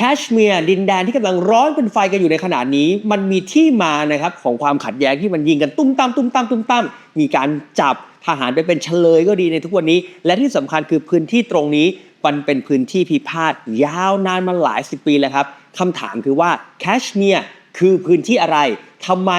แคชเมียร์ดินแดนที่กำลังร้อนเป็นไฟกันอยู่ในขณะนี้ มันมีที่มานะครับของความขัดแย้งที่มันยิงกันตุ้มตามตุ้มตามตุ้มตามมีการจับทหารไปเป็นเฉลยก็ดีในทุกวันนี้ และที่สำคัญคือพื้นที่ตรงนี้มันเป็นพื้นที่พิพาทยาวนานมาหลายสิบปีแล้วครับคำถามคือว่าแคชเมียร์คือพื้นที่อะไรทำไม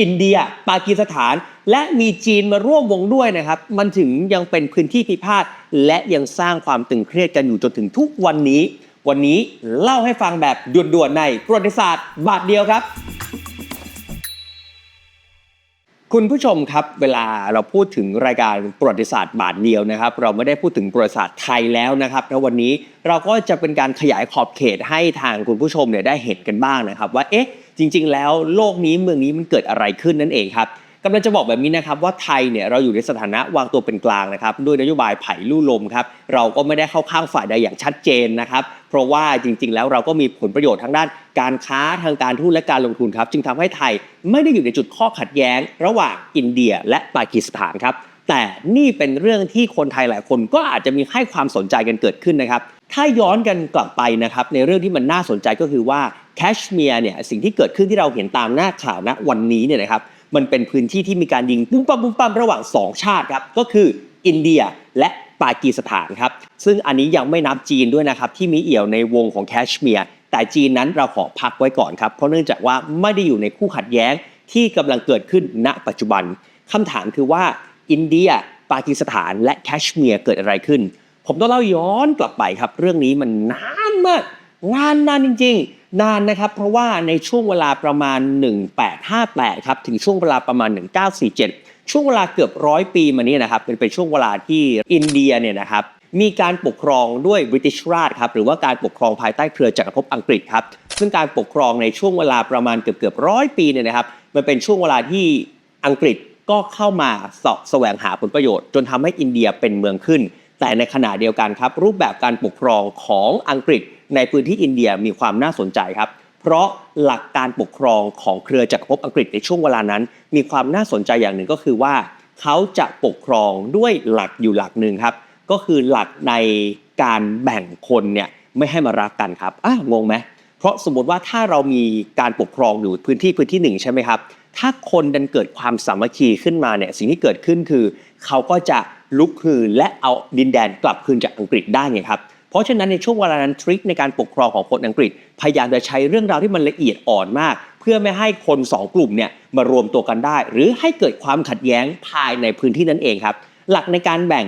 อินเดีย ปากีสถาน และมีจีนมาร่วมวงด้วยนะครับ มันถึงยังเป็นพื้นที่พิพาทและยังสร้างความตึงเครียดกันอยู่จนถึงทุกวันนี้ วันนี้เล่าให้ฟังแบบด่วนๆในประวัติศาสตร์บาทเดียวครับ คุณผู้ชมครับเวลาเราพูดถึงรายการประวัติศาสตร์บาทเดียวนะครับ เราไม่ได้พูดถึงประวัติศาสตร์ไทยแล้วนะครับแล้ววันนี้เราก็จะเป็นการขยายขอบเขตให้ทางคุณผู้ชมเนี่ยได้เห็นกันบ้างนะครับ ว่าเอ๊ะจริง ๆ แล้วโลกนี้เมืองนี้มันเกิดอะไรขึ้นนั่นเองครับ กำลังจะบอกแบบนี้นะครับว่าไทยเนี่ยเราอยู่ในสถานะวางตัวเป็นกลางนะครับด้วยนโยบายไผ่ลู่ลมครับเราก็ไม่ได้เข้าข้างฝ่ายใดอย่างชัดเจนนะครับเพราะว่าจริง ๆ แล้วเราก็มีผลประโยชน์ทางด้านการค้าทางการทูตและการลงทุนครับจึงทำให้ไทยไม่ได้อยู่ในจุดข้อขัดแย้ง ระหว่างอินเดียและปากีสถานครับแต่นี่เป็นเรื่องที่คนไทยหลายคนก็อาจจะมีให้ความสนใจกันเกิดขึ้นนะครับถ้าย้อนกันกลับไปนะครับในเรื่องที่มันน่าสนใจก็คือว่าแคชเมียร์เนี่ยสิ่งที่เกิดขึ้นที่เราเห็นตามหน้าข่าวณวันนี้เนี่ยนะครับ มันเป็นพื้นที่ที่มีการยิงปุ้มปั๊มปุ้มปั๊มระหว่าง 2 ชาติครับ ก็คืออินเดียและปากีสถานครับ ซึ่งอันนี้ยังไม่นับจีนด้วยนะครับ ที่มีเอี่ยวในวงของแคชเมียร์แต่จีนนั้นเราขอพักไว้ก่อนครับ เพราะเนื่องจากว่าไม่ได้อยู่ในคู่ขัดแย้งที่กำลังเกิดขึ้นณปัจจุบันคำถามคือว่าอินเดีย ปากีสถานและแคชเมียร์เกิดอะไรขึ้น ผมต้องเล่าย้อนกลับไปครับ เรื่องนี้มันนานมากงานนานจริง ๆ นานนะครับ เพราะว่าในช่วงเวลาประมาณ 1858ครับถึงช่วงเวลาประมาณ 1947 ช่วงเวลาเกือบร้อยปีมานี้นะครับเป็นเป็นช่วงเวลาที่อินเดียเนี่ยนะครับมีการปกครองด้วยบริติชราชครับหรือว่าการปกครองภายใต้เครือจักรภพอังกฤษครับซึ่งการปกครองในช่วงเวลาประมาณเกือบเกือบร้อยปีเนี่ยนะครับมันเป็นช่วงเวลาที่อังกฤษก็เข้ามาสาะแสวงหาผลประโยชน์ จนทำให้อินเดียเป็นเมืองขึ้น แต่ในขณะเดียวกันครับรูปแบบการปกครองของอังกฤษในพื้นที่อินเดียมีความน่าสนใจครับ เพราะหลักการปกครองของเครือจักรภพอังกฤษในช่วงเวลานั้น มีความน่าสนใจอย่างหนึ่งก็คือว่า เขาจะปกครองด้วยหลักอยู่หลักหนึ่งครับ ก็คือหลักในการแบ่งคนเนี่ยไม่ให้มารักกันครับอะงงไหมเพราะสมมติว่าถ้าเรามีการปกครองอยู่พื้นที่พื้นที่หนึ่งใช่ไหมครับ ถ้าคนดันเกิดความสามัคคีขึ้นมาเนี่ยสิ่งที่เกิดขึ้นคือ เขาก็จะลุกคืนและเอาดินแดนกลับคืนจากอังกฤษได้ไงครับ เพราะฉะนั้นในช่วงเวลานั้นทริคในการปกครองของคนอังกฤษ พยายามจะใช้เรื่องราวที่มันละเอียดอ่อนมาก เพื่อไม่ให้คนสองกลุ่มเนี่ยมารวมตัวกันได้ หรือให้เกิดความขัดแย้งภายในพื้นที่นั้นเองครับ หลักในการแบ่ง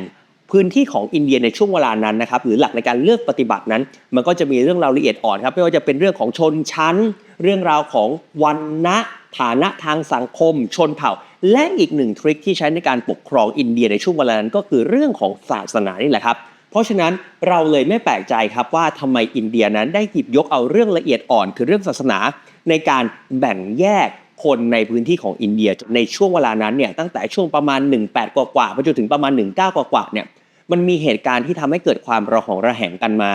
พื้นที่ของอินเดียในช่วงเวลานั้นนะครับหรือหลักในการเลือกปฏิบัตินั้น มันก็จะมีเรื่องราวละเอียดอ่อนครับไม่ว่าจะเป็นเรื่องของชนชั้น เรื่องราวของวันนะฐานะทางสังคม ชนเผ่า และอีกหนึ่งทริคที่ใช้ในการปกครองอินเดียในช่วงเวลานั้นก็คือเรื่องของศาสนานี่แหละครับเราะฉะนั้นเราเลยไม่แปลกใจครับว่าทำไมอินเดียนั้นได้หยิบยกเอาเรื่องละเอียดอ่อน คือเรื่องศาสนา ในการแบ่งแยกคนในพื้นที่ของอินเดียในช่วงเวลานั้นเนี่ยตั้งแต่ช่วงประมาณ 18 กว่าๆไปจนถึงประมาณ 19 กว่าๆเนี่ยมันมีเหตุการณ์ที่ทำให้เกิดความระหองระแหงกันมา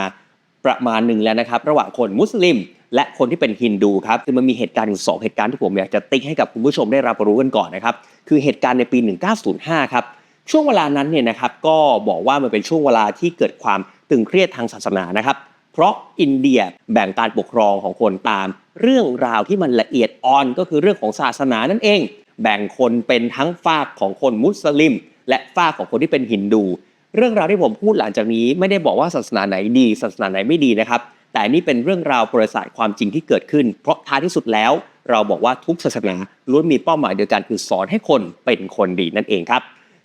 ประมาณหนึ่งแล้วนะครับ ระหว่างคนมุสลิม และคนที่เป็นฮินดูครับคือมันมีเหตุการณ์ถึงสองเหตุการณ์ที่ผมอยากจะติ๊กให้กับคุณผู้ชมได้รับรู้กันก่อนนะครับคือเหตุการณ์ในปี 1905 ครับ ช่วงเวลานั้นเนี่ยนะครับก็บอกว่ามันเป็นช่วงเวลาที่เกิดความตึงเครียดทางศาสนานะครับ เพราะอินเดียแบ่งการปกครองของคนตาม เรื่องราวที่มันละเอียดอ่อนก็คือเรื่องของศาสนานั่นเอง แบ่งคนเป็นทั้งฝากของคนมุสลิม และฝากของคนที่เป็นฮินดู เรื่องราวที่ผมพูดหลังจากนี้ไม่ได้บอกว่าศาสนาไหนดี ศาสนาไหนไม่ดีนะครับ แต่นี่เป็นเรื่องราวประวัติศาสตร์ความจริงที่เกิดขึ้น เพราะท้ายที่สุดแล้ว เราบอกว่าทุกศาสนาล้วนมีเป้าหมายเดียวกันคือสอนให้คนเป็นคนดีนั่นเองครับ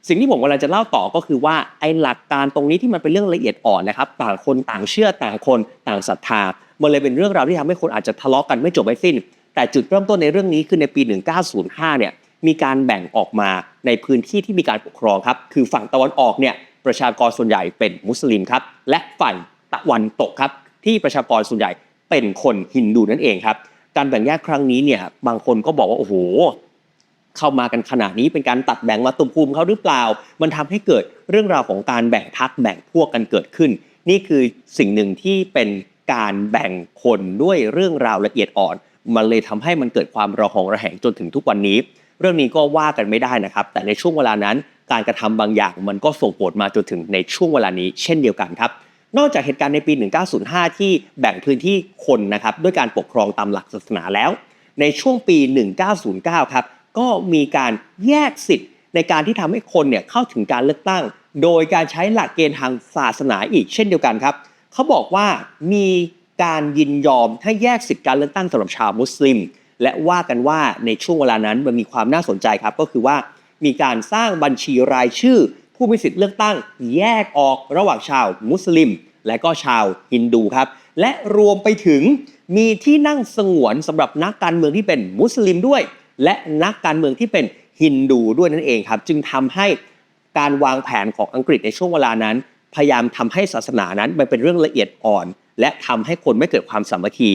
สิ่งที่ผมกำลังจะเล่าต่อก็คือว่าไอ้หลักการตรงนี้ที่มันเป็นเรื่องละเอียดอ่อนนะครับต่างคนต่างเชื่อต่างคนต่างศรัทธามันเลยเป็นเรื่องราวที่ทำให้คนอาจจะทะเลาะกันไม่จบไม่สิ้น แต่จุดเริ่มต้นในเรื่องนี้คือในปี 1905 เนี่ยมีการแบ่งออกมาในพื้นที่ที่มีการปกครองครับคือฝั่งตะวันออกเนี่ยประชากรส่วนใหญ่เป็นมุสลิมครับและฝั่งตะวันตกครับที่ประชากรส่วนใหญ่เป็นคนฮินดูนั่นเองครับการแบ่งแยกครั้งนี้เนี่ยบางคนก็บอกว่าโอ้โห เข้ามากันขนาดนี้เป็นการตัดแบ่งมาตุมภูมิเขาหรือเปล่า มันทำให้เกิดเรื่องราวของการแบ่งพักแบ่งพวกกันเกิดขึ้น นี่คือสิ่งหนึ่งที่เป็นการแบ่งคนด้วยเรื่องราวละเอียดอ่อน มันเลยทำให้มันเกิดความระหองระแหงจนถึงทุกวันนี้ เรื่องนี้ก็ว่ากันไม่ได้นะครับ แต่ในช่วงเวลานั้น การกระทำบางอย่างมันก็ส่งผลมาจนถึงในช่วงเวลานี้ เช่นเดียวกันครับ นอกจากเหตุการณ์ในปี 1905 ที่แบ่งพื้นที่คนนะครับด้วยการปกครองตามหลักศาสนาแล้ว ในช่วงปี 1909 ครับ ก็มีการแยกสิทธิ์ในการที่ทำให้คนเนี่ยเข้าถึงการเลือกตั้ง โดยการใช้หลักเกณฑ์ทางศาสนาอีกเช่นเดียวกันครับเขาบอกว่ามีการยินยอมให้แยกสิทธิการเลือกตั้งสำหรับชาวมุสลิม และว่ากันว่าในช่วงเวลานั้นมันมีความน่าสนใจครับ ก็คือว่ามีการสร้างบัญชีรายชื่อ ผู้มีสิทธิ์เลือกตั้ง แยกออกระหว่างชาวมุสลิม และก็ชาวฮินดูครับ และรวมไปถึงมีที่นั่งสงวนสำหรับนักการเมืองที่เป็นมุสลิมด้วย และนักการเมืองที่เป็นฮินดูด้วยนั่นเองครับ จึงทำให้การวางแผนของอังกฤษในช่วงเวลานั้น พยายามทำให้ศาสนานั้นมันเป็นเรื่องละเอียดอ่อน และทำให้คนไม่เกิดความสามัคคี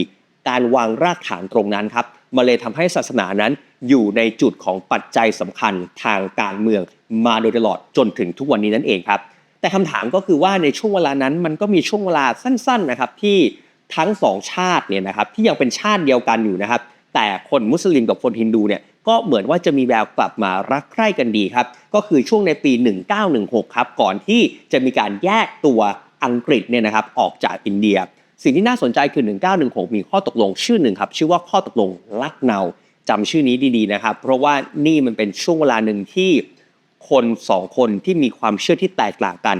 การวางรากฐานตรงนั้นครับมาเลยทำให้ศาสนานั้นอยู่ในจุดของปัจจัยสำคัญทางการเมืองมาโดยตลอดจนถึงทุกวันนี้นั่นเองครับ แต่คำถามก็คือว่าในช่วงเวลานั้นมันก็มีช่วงเวลาสั้นๆนะครับที่ทั้งสองชาติเนี่ยนะครับที่ยังเป็นชาติเดียวกันอยู่นะครับ แต่คนมุสลิมกับคนฮินดูเนี่ยก็เหมือนว่าจะมีแววกลับมารักใคร่กันดีครับ ก็คือช่วงในปี 1916 ครับ ก่อนที่จะมีการแยกตัวอังกฤษเนี่ยนะครับออกจากอินเดีย สิ่งที่น่าสนใจคือ 1916 มีข้อตกลงชื่อหนึ่งครับ ชื่อว่าข้อตกลงลักเนาจำชื่อนี้ดีๆนะครับ เพราะว่านี่มันเป็นช่วงเวลาหนึ่งที่คนสองคนที่มีความเชื่อที่แตกต่างกัน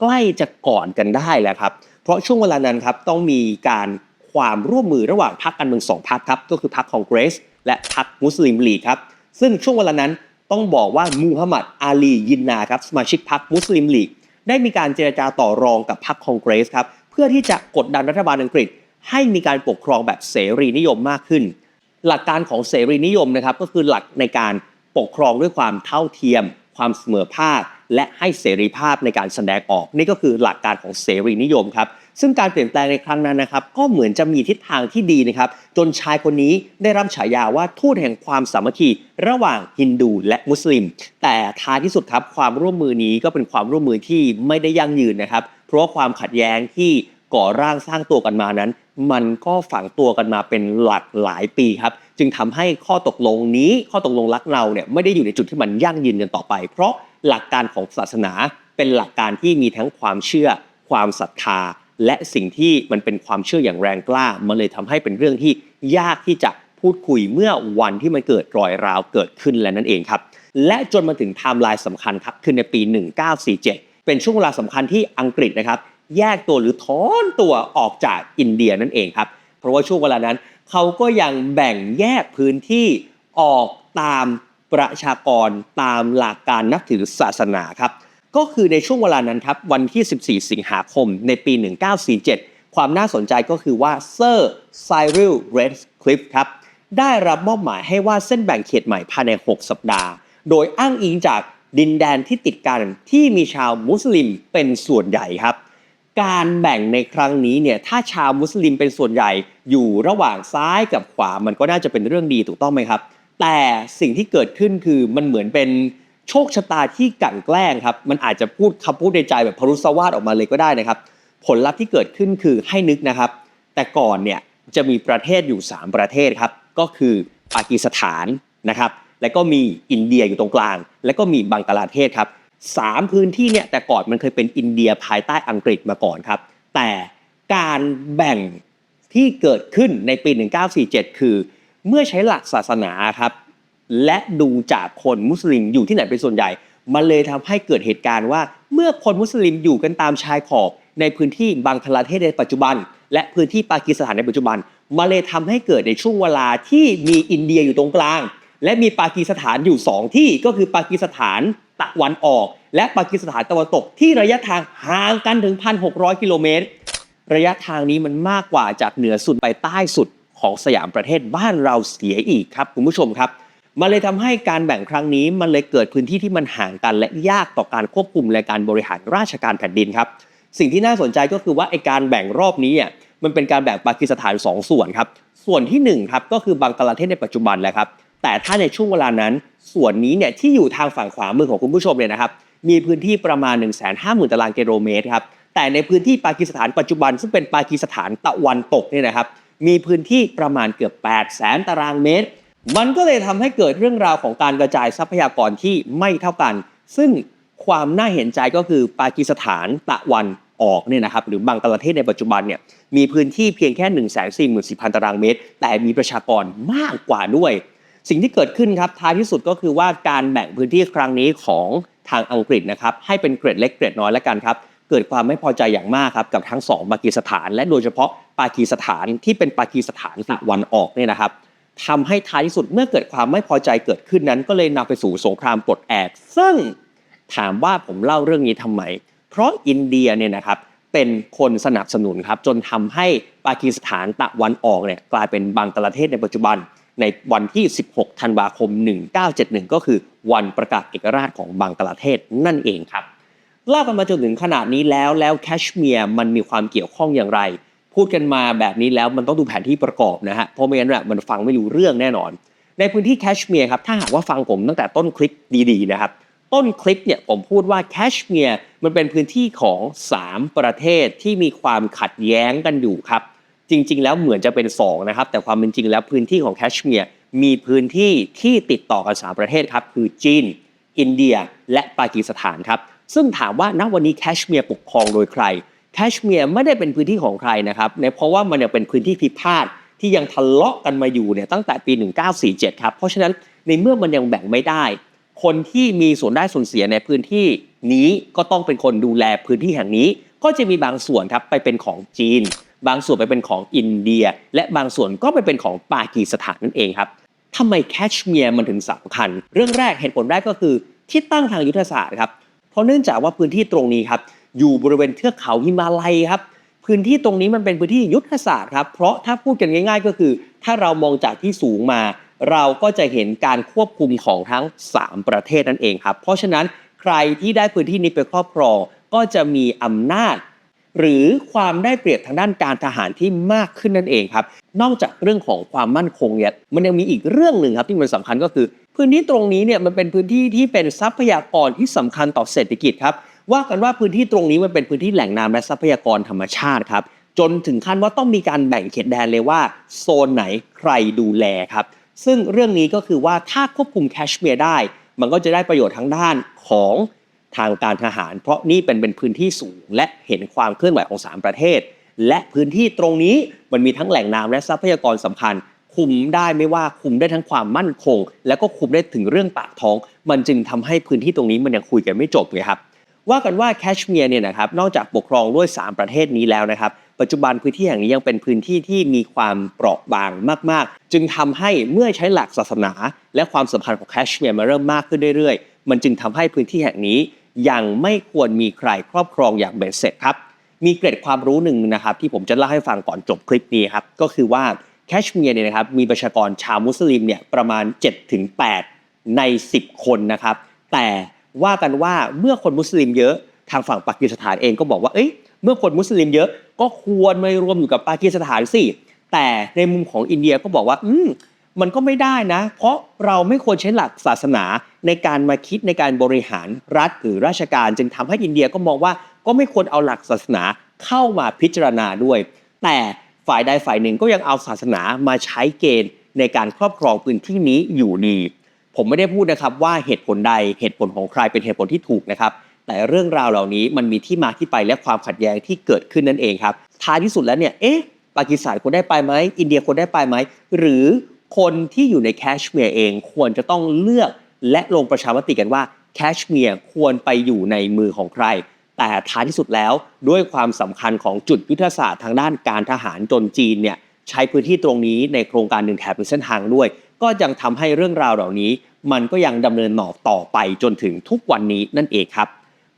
ใกล้จะก่อนกันได้แล้วครับ เพราะช่วงเวลานั้นครับต้องมีการ ความร่วมมือระหว่างพรรคการเมืองสองพรรคครับก็คือพรรคคองเกรสและพรรคมุสลิมลีกครับซึ่งช่วงเวลานั้นต้องบอกว่ามูฮัมหมัดอาลียินนาครับสมาชิกพรรคมุสลิมลีกได้มีการเจรจาต่อรองกับพรรคคองเกรสครับเพื่อที่จะกดดันรัฐบาลอังกฤษ ให้มีการปกครองแบบเสรีนิยมมากขึ้น หลักการของเสรีนิยมนะครับก็คือหลักในการปกครองด้วยความเท่าเทียม ความเสมอภาค และให้เสรีภาพในการแสดงออก นี่ก็คือหลักการของเสรีนิยมครับ ซึ่งการเปลี่ยนแปลงในครั้งนั้นนะครับก็เหมือนจะมีทิศทางที่ดีนะครับ จนชายคนนี้ได้รับฉายาว่าทูตแห่งความสามัคคีระหว่างฮินดูและมุสลิม แต่ท้ายที่สุดครับความร่วมมือนี้ก็เป็นความร่วมมือที่ไม่ได้ยั่งยืนนะครับ เพราะวาความขัดแย้งที่ก่อร่างสร้างตัวกันมานั้น มันก็ฝังตัวกันมาเป็นหลักหลายปีครับ จึงทำให้ข้อตกลงนี้ข้อตกลงรักเราเนี่ยไม่ได้อยู่ในจุดที่มันยั่งยืนกันต่อไป เพราะหลักการของศาสนาเป็นหลักการที่มีทั้งความเชื่อ ความศรัทธา และสิ่งที่มันเป็นความเชื่ออย่างแรงกล้า มันเลยทำให้เป็นเรื่องที่ยากที่จะพูดคุยเมื่อวันที่มันเกิดรอยร้าวเกิดขึ้นแล้วนั่นเองครับ และจนมาถึงไทม์ไลน์สำคัญครับคือในปี 1947 เป็นช่วงเวลาสำคัญที่อังกฤษนะครับ แยกตัวหรือถอนตัวออกจากอินเดียนั่นเองครับ เพราะว่าช่วงเวลานั้น เขาก็ยังแบ่งแยกพื้นที่ออกตามประชากรตามหลักการนับถือศาสนาครับ ก็คือในช่วงเวลานั้นครับวันที่ 14 สิงหาคมในปี 1947 ความน่าสนใจก็คือว่าเซอร์ไซริลเรดคลิฟครับได้รับมอบหมายให้วาดเส้นแบ่งเขตใหม่ภายใน 6 สัปดาห์ โดยอ้างอิงจากดินแดนที่ติดกันที่มีชาวมุสลิมเป็นส่วนใหญ่ครับ การแบ่งในครั้งนี้เนี่ยถ้าชาวมุสลิมเป็นส่วนใหญ่อยู่ระหว่างซ้ายกับขวามันก็น่าจะเป็นเรื่องดีถูกต้องไหมครับ แต่สิ่งที่เกิดขึ้นคือมันเหมือนเป็น โชคชะตาที่กั่นแกล้งครับ มันอาจจะพูดคำพูดในใจแบบพรุษวาทออกมาเลยก็ได้นะครับ ผลลัพธ์ที่เกิดขึ้นคือให้นึกนะครับ แต่ก่อนเนี่ยจะมีประเทศอยู่ 3 ประเทศครับ ก็คือปากีสถานนะครับ แล้วก็มีอินเดียอยู่ตรงกลาง แล้วก็มีบังกลาเทศครับสามพื้นที่เนี่ยแต่ก่อนมันเคยเป็นอินเดียภายใต้อังกฤษมาก่อนครับ แต่การแบ่งที่เกิดขึ้นในปี 1947 คือ เมื่อใช้หลักศาสนาครับ และดูจากคนมุสลิมอยู่ที่ไหนเป็นส่วนใหญ่ มันเลยทำให้เกิดเหตุการณ์ว่า เมื่อคนมุสลิมอยู่กันตามชายขอบในพื้นที่บังคลาเทศในปัจจุบัน และพื้นที่ปากีสถานในปัจจุบันมันเลยทำให้เกิดในช่วงเวลาที่มีอินเดียอยู่ตรงกลาง และมีปากีสถานอยู่ 2 ที่ก็คือปากีสถานตะวันออก และปากีสถานตะวันตกที่ระยะทางห่างกันถึง 1,600 กิโลเมตรระยะทางนี้มันมากกว่าจากเหนือสุดไปใต้สุดของสยามประเทศบ้านเราเสียอีกครับคุณผู้ชมครับ มันเลยทำให้การแบ่งครั้งนี้มันเลยเกิดพื้นที่ที่มันห่างกันและยากต่อการควบคุมและการบริหารราชการแผ่นดินครับ สิ่งที่น่าสนใจก็คือว่าไอการแบ่งรอบนี้อะมันเป็นการแบ่งปากีสถาน 2 ส่วนครับ ส่วนที่1ครับก็คือบังกลาเทศในปัจจุบันแหละครับ แต่ถ้าในช่วงเวลานั้น ส่วนนี้เนี่ยที่อยู่ทางฝั่งขวามือของคุณผู้ชมเนี่ยนะครับ มีพื้นที่ประมาณ 1 5 0 0 0 0 ตารางกิโลเมตรครับ แต่ในพื้นที่ปากีสถานปัจจุบัน ซึ่งเป็นปากีสถานตะวันตกเนี่ยนะครับ มีพื้นที่ประมาณเกือบ 8 0 0 0 0 0 ตารางเมตร มันก็เลยทำให้เกิดเรื่องราวของการกระจายทรัพยากรที่ไม่เท่ากัน ซึ่งความน่าเห็นใจก็คือปากีสถานตะวันออกเนี่ยนะครับหรือบังกลาเทศในปัจจุบันเนี่ยมีพื้นที่เพียงแค่ 1 4 4 0 0 0 ตารางเมตร แต่มีประชากรมากกว่าด้วย สิ่งที่เกิดขึ้นครับท้ายที่สุดก็คือว่าการแบ่งพื้นที่ครั้งนี้ของทางอังกฤษนะครับให้เป็นเกรดเล็กเกรดน้อยแล้วกันครับเกิดความไม่พอใจอย่างมากครับกับทั้งสองปากีสถาน และโดยเฉพาะปากีสถานที่เป็นปากีสถานตะวันออกเนี่ยนะครับ ทำให้ท้ายที่สุดเมื่อเกิดความไม่พอใจเกิดขึ้นนั้น ก็เลยนำไปสู่สงครามปลดแอกซึ่งถามว่าผมเล่าเรื่องนี้ทำไม เพราะอินเดียเนี่ยนะครับเป็นคนสนับสนุนครับจนทำให้ปากีสถานตะวันออกเนี่ยกลายเป็นบังกลาเทศในปัจจุบัน ในวันที่ 16 ธันวาคม 1971 ก็คือวันประกาศเอกราชของบังกลาเทศนั่นเองครับเล่ากันมาจนถึงขนาดนี้แล้วแล้วแคชเมียร์มันมีความเกี่ยวข้องอย่างไร พูดกันมาแบบนี้แล้วมันต้องดูแผนที่ประกอบนะฮะเพราะไม่งั้นน่ะมันฟังไม่รู้เรื่องแน่นอน ในพื้นที่แคชเมียร์ครับถ้าหากว่าฟังผมตั้งแต่ต้นคลิปดีๆนะครับต้นคลิปเนี่ยผมพูดว่าแคชเมียร์มันเป็นพื้นที่ของ 3 ประเทศที่มีความขัดแย้งกันอยู่ครับ จริง ๆ แล้วเหมือนจะเป็น 2 นะครับ แต่ความเป็นจริงแล้วพื้นที่ของแคชเมียร์มีพื้นที่ที่ติดต่อกัน 3 ประเทศครับ คือจีน อินเดีย และปากีสถานครับ ซึ่งถามว่าณวันนี้แคชเมียร์ปกครองโดยใคร แคชเมียร์ไม่ได้เป็นพื้นที่ของใครนะครับเนเพราะว่ามันยังเป็นพื้นที่พิพาทที่ยังทะเลาะกันมาอยู่เนี่ยตั้งแต่ปี 1947 ครับ เพราะฉะนั้นในเมื่อมันยังแบ่งไม่ได้ คนที่มีส่วนได้ส่วนเสียในพื้นที่นี้ก็ต้องเป็นคนดูแลพื้นที่แห่งนี้ ก็จะมีบางส่วนครับไปเป็นของจีน บางส่วนไปเป็นของอินเดีย และบางส่วนก็ไปเป็นของปากีสถานนั่นเองครับทำไมแคชเมียร์มันถึงสำคัญ เรื่องแรกเหตุผลแรกก็คือที่ตั้งทางยุทธศาสตร์ครับเพราะเนื่องจากว่าพื้นที่ตรงนี้ครับ อยู่บริเวณเทือกเขาหิมาลัยครับ พื้นที่ตรงนี้มันเป็นพื้นที่ยุทธศาสตร์ครับ เพราะถ้าพูดกันง่าย ๆ ก็คือ ถ้าเรามองจากที่สูงมา เราก็จะเห็นการควบคุมของทั้ง 3 ประเทศนั่นเองครับ เพราะฉะนั้นใครที่ได้พื้นที่นี้ไปครอบครอง ก็จะมีอำนาจ หรือความได้เปรียบทางด้านการทหารที่มากขึ้นนั่นเองครับ นอกจากเรื่องของความมั่นคงเนี่ยมันยังมีอีกเรื่องหนึ่งครับที่มันสำคัญก็คือ พื้นที่ตรงนี้เนี่ยมันเป็นพื้นที่ที่เป็นทรัพยากรที่สำคัญต่อเศรษฐกิจครับ ว่ากันว่าพื้นที่ตรงนี้มันเป็นพื้นที่แหล่งน้ำและทรัพยากรธรรมชาติครับ จนถึงขั้นว่าต้องมีการแบ่งเขตแดนเลยว่า โซนไหนใครดูแลครับ ซึ่งเรื่องนี้ก็คือว่าถ้าควบคุมแคชเมียร์ได้ มันก็จะได้ประโยชน์ทั้งด้านของทางการทหาร เพราะนี่เป็นเป็นพื้นที่สูง และเห็นความเคลื่อนไหวของ 3 ประเทศ และพื้นที่ตรงนี้มันมีทั้งแหล่งน้ำและทรัพยากรสำคัญ คุมได้ไม่ว่าคุมได้ทั้งความมั่นคง และก็คุมได้ถึงเรื่องปากท้อง มันจึงทำให้พื้นที่ตรงนี้มันยังคุยกันไม่จบไงครับ ว่ากันว่าแคชเมียร์เนี่ยนะครับนอกจากปกครองด้วย 3 ประเทศนี้แล้วนะครับ ปัจจุบันพื้นที่แห่งนี้ยังเป็นพื้นที่ที่มีความเปราะบางมาก ๆ จึงทำให้เมื่อใช้หลักศาสนา และความสำคัญของแคชเมียร์มาเริ่มมากขึ้นเรื่อยๆ มันจึงทำให้พื้นที่แห่งนี้ยังไม่ควรมีใครครอบครองอย่างเบ็ดเสร็จครับมีเกร็ดความรู้หนึ่งนะครับที่ผมจะเล่าให้ฟังก่อนจบคลิปนี้ครับก็คือว่าแคชเมียร์เนี่ยนะครับมีประชากรชาวมุสลิมเนี่ยประมาณ 7-8 ใน 10 คนนะครับแต่ ว่ากันว่าเมื่อคนมุสลิมเยอะทางฝั่งปากีสถานเองก็บอกว่าเอ้ยเมื่อคนมุสลิมเยอะก็ควรมารวมอยู่กับปากีสถานสิแต่ในมุมของอินเดียก็บอกว่า อืมมันก็ไม่ได้นะ เพราะเราไม่ควรใช้หลักศาสนาในการมาคิดในการบริหารรัฐหรือราชการ จึงทำให้อินเดียก็มองว่าก็ไม่ควรเอาหลักศาสนาเข้ามาพิจารณาด้วย แต่ฝ่ายใดฝ่ายหนึ่งก็ยังเอาศาสนามาใช้เกณฑ์ในการครอบครองพื้นที่นี้อยู่ดี ผมไม่ได้พูดนะครับว่าเหตุผลใดเหตุผลของใครเป็นเหตุผลที่ถูกนะครับ แต่เรื่องราวเหล่านี้มันมีที่มาที่ไปและความขัดแย้งที่เกิดขึ้นนั่นเองครับท้ายที่สุดแล้วเนี่ยเอ๊ะปากีสถานควรได้ไปไหมอินเดียควรได้ไปไหมหรือคนที่อยู่ในแคชเมียร์เองควรจะต้องเลือกและลงประชามติกันว่าแคชเมียร์ควรไปอยู่ในมือของใคร แต่ท้ายที่สุดแล้วด้วยความสำคัญของจุดยุทธศาสตร์ทางด้านการทหารจนจีนเนี่ย ใช้พื้นที่ตรงนี้ในโครงการหนึ่งแถบเป็นเส้นทางด้วย ก็ยังทำให้เรื่องราวเหล่านี้ มันก็ยังดำเนินหนอต่อไปจนถึงทุกวันนี้นั่นเองครับ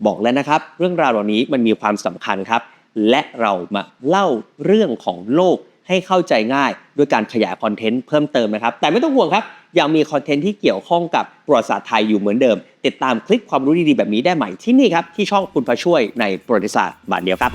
บอกแล้วนะครับ เรื่องราวเหล่านี้มันมีความสำคัญครับ และเรามาเล่าเรื่องของโลกให้เข้าใจง่ายด้วยการขยายคอนเทนต์เพิ่มเติมนะครับ แต่ไม่ต้องห่วงครับ ยังมีคอนเทนต์ที่เกี่ยวข้องกับประวัติศาสตร์ไทยอยู่เหมือนเดิม ติดตามคลิปความรู้ดีๆแบบนี้ได้ใหม่ที่นี่ครับ ที่ช่องคุณพระช่วยในประวัติศาสตร์บาทเดียวครับ